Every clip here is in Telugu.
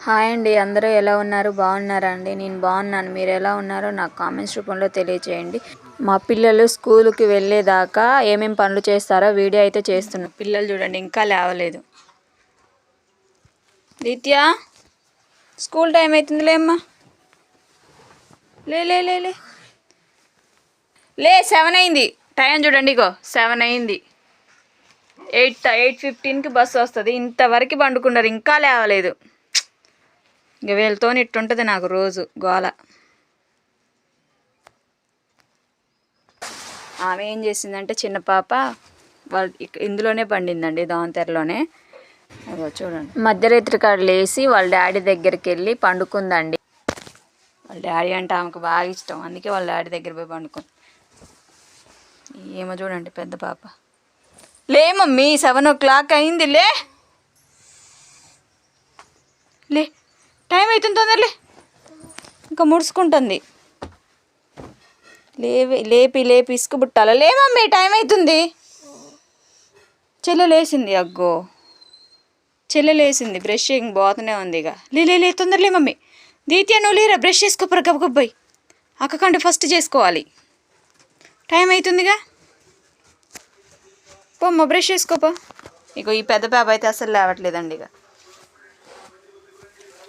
హాయ్ అండి అందరూ ఎలా ఉన్నారు? బాగున్నారా అండి? నేను బాగున్నాను. మీరు ఎలా ఉన్నారో నాకు కామెంట్స్ రూపంలో తెలియచేయండి. మా పిల్లలు స్కూల్కి వెళ్ళేదాకా ఏమేమి పనులు చేస్తారో వీడియో అయితే చేస్తున్నాను పిల్లలు చూడండి ఇంకా లేవలేదు. నిత్య స్కూల్ టైం అవుతుందిలేమ్మా లే లే లే లే. లే సెవెన్ అయింది. టైం చూడండి ఇగో సెవెన్ అయింది. ఎయిట్ ఎయిట్ ఫిఫ్టీన్కి బస్సు వస్తుంది. ఇంతవరకు పండుకున్నారు ఇంకా లేవలేదు. ఇంక వీళ్ళతో ఇట్టుంటుంది నాకు రోజు గోల. ఆమె ఏం చేసిందంటే చిన్న పాప వాళ్ళు ఇందులోనే పండిందండి దావంతెరలోనే అదో చూడండి. మధ్యరాత్రి కాడ లేచి వాళ్ళ డాడీ దగ్గరికి వెళ్ళి పండుకుందండి. వాళ్ళ డాడీ అంటే ఆమెకు బాగా ఇష్టం అందుకే వాళ్ళ డాడీ దగ్గర పోయి పండుకుంది. ఏమో చూడండి పెద్ద పాప. లే మమ్మీ సెవెన్ ఓ క్లాక్ అయింది లే. లే. అవుతుంది తొందరలే ఇంకా ముడుచుకుంటుంది. లేవి లేపి లేపి ఇసుకు బుట్టాల. లే మమ్మీ టైం అవుతుంది చెల్లె లేసింది అగ్గో. చెల్లె లేసింది బ్రషింగ్ పోతూనే ఉంది ఇక. లే లే లే తొందరలే మమ్మీ దీత్య నువ్వు లేరా? బ్రష్ చేసుకోపరా గబగబ్బాయి అక్క కంటే ఫస్ట్ చేసుకోవాలి. టైం అవుతుందిగా పోమ్మ బ్రష్ చేసుకోపో ఇగో ఈ పెద్ద పాప అయితే అసలు లేవట్లేదండి ఇక.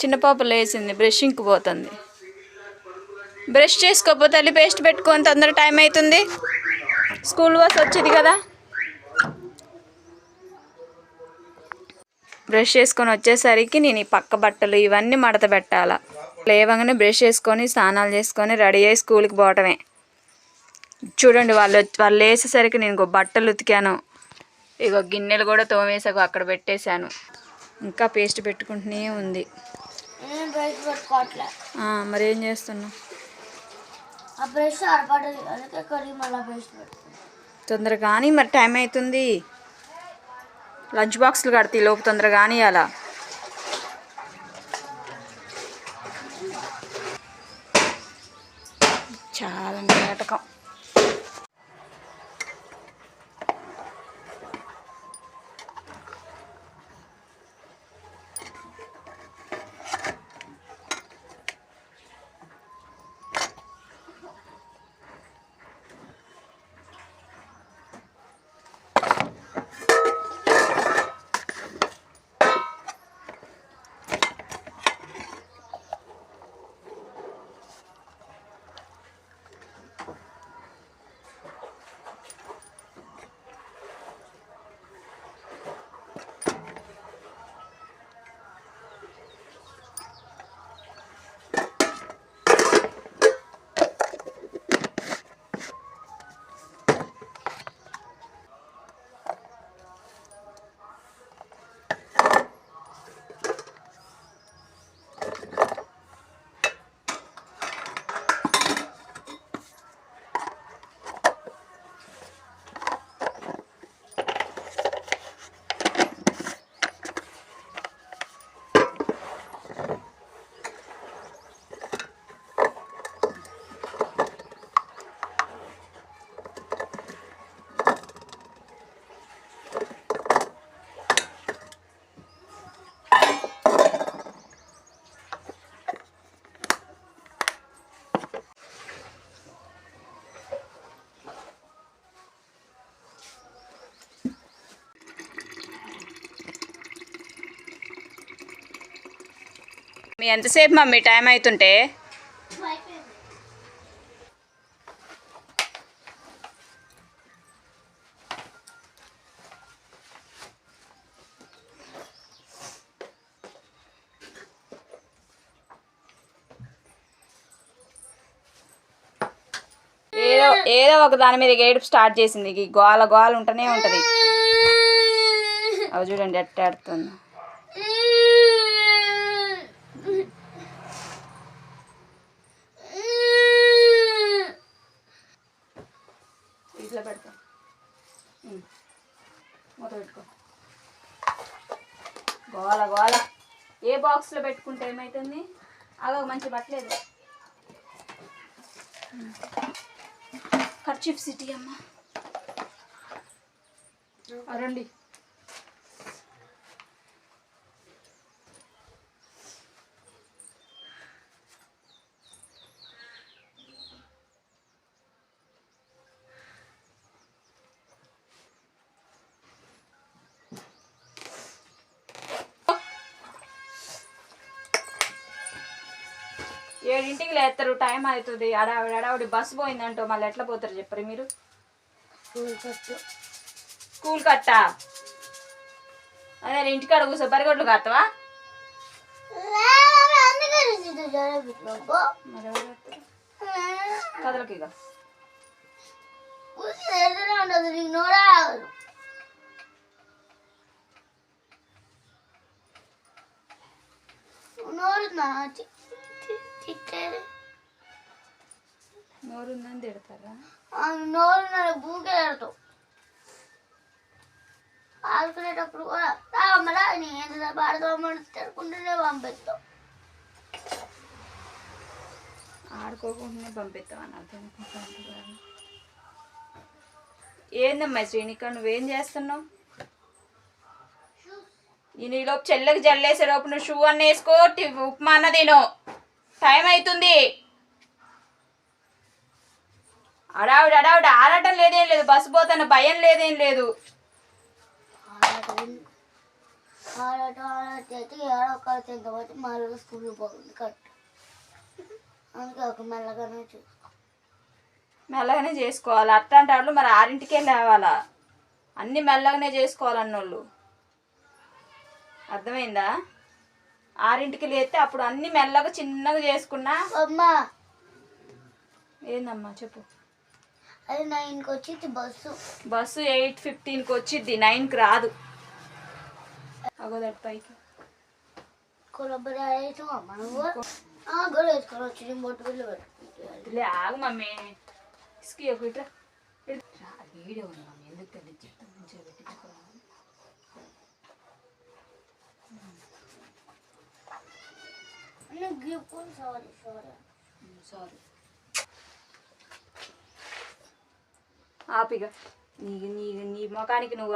చిన్న పాప లేచింది బ్రషింగ్కి పోతుంది. బ్రష్ చేసుకోపోతే తల్లి పేస్ట్ పెట్టుకొని తొందర టైం అవుతుంది. స్కూల్ బస్ వచ్చింది కదా. బ్రష్ చేసుకొని వచ్చేసరికి నేను ఈ పక్క బట్టలు ఇవన్నీ మడత పెట్టాలా. లేవగానే బ్రష్ చేసుకొని స్నానాలు చేసుకొని రెడీ అయ్యి స్కూల్కి పోవటమే. చూడండి వాళ్ళు వచ్చి- వాళ్ళు వేసేసరికి నేను ఇంకో బట్టలు ఉతికాను. ఇగో గిన్నెలు కూడా తోమేసాకు అక్కడ పెట్టేశాను. ఇంకా పేస్ట్ పెట్టుకుంటూనే ఉంది. మరి ఏం చేస్తున్నావు? ఆ బ్రష్ అరపడదు అందుకే కడిగి మళ్ళీ బ్రష్ పెట్టుకున్నాను తొందరగా కానీ మరి టైం అవుతుంది లంచ్ బాక్సులు కడితే ఈ లోపు తొందరగా కానీ అలా. చాలా నాటకం. మీ ఎంతసేపు మమ్మీ టైం అవుతుంటే ఏదో ఏదో ఒక దాని మీద ఏడుపు స్టార్ట్ చేసింది. గోల గోల ఉంటూనే ఉంటుంది. అవి చూడండి ఎట్టాడుతుంది. మూత పెట్టుకో గోల గోల. ఏ బాక్స్లో పెట్టుకుంటే ఏమవుతుంది అదో మంచి పట్టలేదు ఖర్చీఫ్ సిటీ అమ్మ. రండి. ఏడింటికి లేస్తారు టైం అవుతుంది అడావిడి అడావిడి బస్సు పోయిందంటో మళ్ళీ ఎట్లా పోతారు చెప్పరు మీరు? స్కూల్ కట్టు. అదే ఇంటికాడ కూర్చో పరిగొడ్లు కట్టవా? కదలకి నోరా ఆగదు. నోరుందని తిడతారా? నోరు పెడతావు ఆడుకునేటప్పుడు కూడా నీ ఆడుకోమని తిరుకుంటూనే పంపిస్తావు ఆడుకోకుండానే పంపిస్తామని అర్థం అనుకుంటాను ఏందమ్మా శ్రీనిక నువ్వేం చేస్తున్నావు? ఈ నీలోపు చెల్లెకి జల్లేసే లోపు నువ్వు షూ అన్న వేసుకో ఉప్మా అన్న తిను. టైం అవుతుంది అడావిడ అడావిడ ఆడటం లేదేం లేదు. బస్సు పోతాను భయం లేదేం లేదు. ఆడటం అయితే పోతుంది అందుకే ఒక మెల్లగానే చేసుకోవాలి? అట్లాంటి వాళ్ళు మరి ఆరింటికే లేవాలా? అన్ని మెల్లగానే చేసుకోవాలన్నోళ్ళు. అర్థమైందా? ఆరింటికి లేస్తే అప్పుడు అన్ని మెల్లగా చిన్నగా చేసుకున్నా. అమ్మ. ఏందమ్మా చెప్పు. అది నైన్కి వచ్చింది బస్సు. బస్సు ఎయిట్ ఫిఫ్టీన్కి వచ్చింది నైన్కి రాదు. అగోదట్ పైకి. ఆగు మమ్మీ. ఇసుకి ఒక ఇట్రా వీడియో ఉంది మమ్మీ ఎందుకు తెలియదు చెప్తా సారీ ఆపిగా. నీ నీ నీ ముఖానికి నువ్వు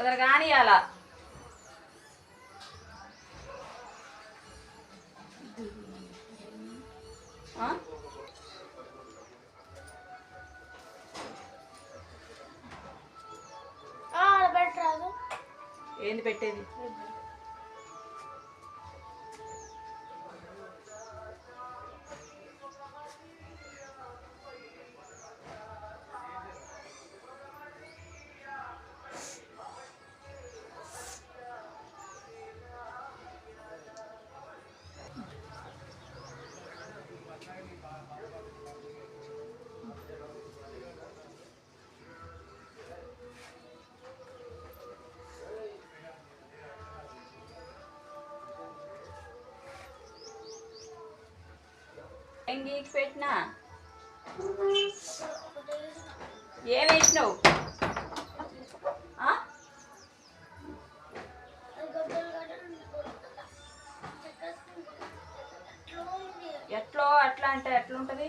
తొందరగా కానియాల ఆడబెట్టరాదు ఏంది పెట్టేది? గీకి పెట్టినా? ఏం వేసినావు? ఎట్లో అట్లా అంటే ఎట్లుంటది?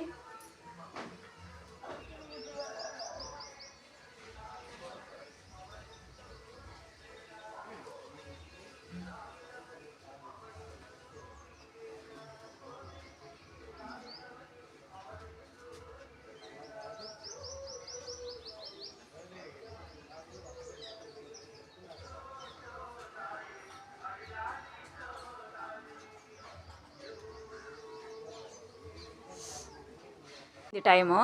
ఇది టైము.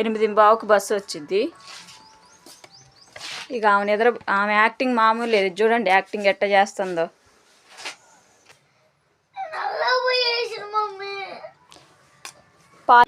ఎనిమిది బావుకు బస్సు వచ్చింది. ఇక ఆమె నిద్ర ఆమె యాక్టింగ్ మామూలు లేదు. చూడండి యాక్టింగ్ ఎట్ట చేస్తుందో. పా